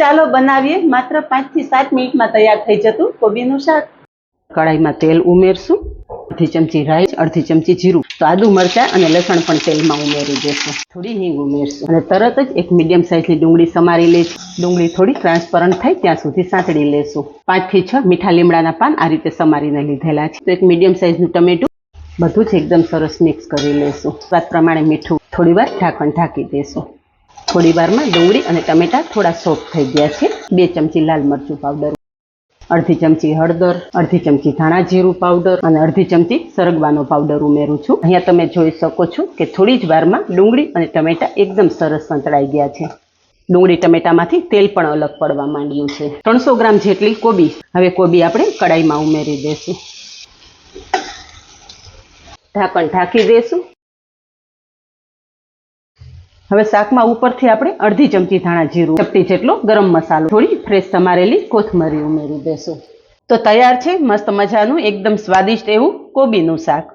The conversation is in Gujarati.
ચાલો બનાવીએ. માત્ર પાંચથી સાત મિનિટમાં તૈયાર થઈ જતું કોબીનું શાક. કડાઈમાં તેલ ઉમેરશું. અડધી ચમચી રાઈ અડધી ચમચી જીરું. આદુ મરચાં અને લસણ પણ તેલમાં ઉમેરી દેશું. થોડી હિંગ ઉમેરશું. અને તરત જ એક મીડિયમ સાઇઝની ડુંગળી સમારી લઈશું. ડુંગળી થોડી ટ્રાન્સપરન્ટ થાય ત્યાં સુધી સાંતળી લેશું. પાંચથી છ મીઠા લીમડાના પાન આ રીતે સમારીને લીધેલા છે. તો એક મીડિયમ સાઇઝનું ટમેટું બધું જ એકદમ સરસ મિક્સ કરી લેશું. સ્વાદ પ્રમાણે મીઠું થોડી વાર ઢાંકણ ઢાંકી દેશું. થોડી વારમાં ડુંગળી અને ટમેટા થોડા સોફ્ટ થઈ ગયા છે. બે ચમચી લાલ મરચું પાવડર અડધી ચમચી હળદર, અડધી ચમચી ધાણા જીરું પાવડર અને અડધી ચમચી સરગવાનો પાવડર ઉમેરું છું. અહીંયા તમે જોઈ શકો છો કે થોડી જ વારમાં ડુંગળી અને ટમેટા એકદમ સરસ સંતળાઈ ગયા છે. ડુંગળી ટમેટામાંથી તેલ પણ અલગ પડવા માંડ્યું છે. ત્રણસો ગ્રામ જેટલી કોબી. હવે કોબી આપણે કડાઈમાં ઉમેરી દેશું ઢાંકણ ઢાંકી દેશું હવે શાકમાં ઉપરથી આપણે અડધી ચમચી ધાણા જીરું, ચપટી જેટલો ગરમ મસાલો, થોડી ફ્રેશ સમારેલી કોથમરી ઉમેરી દેશું. તો તૈયાર છે, મસ્ત મજાનું, એકદમ સ્વાદિષ્ટ એવું કોબીનું શાક.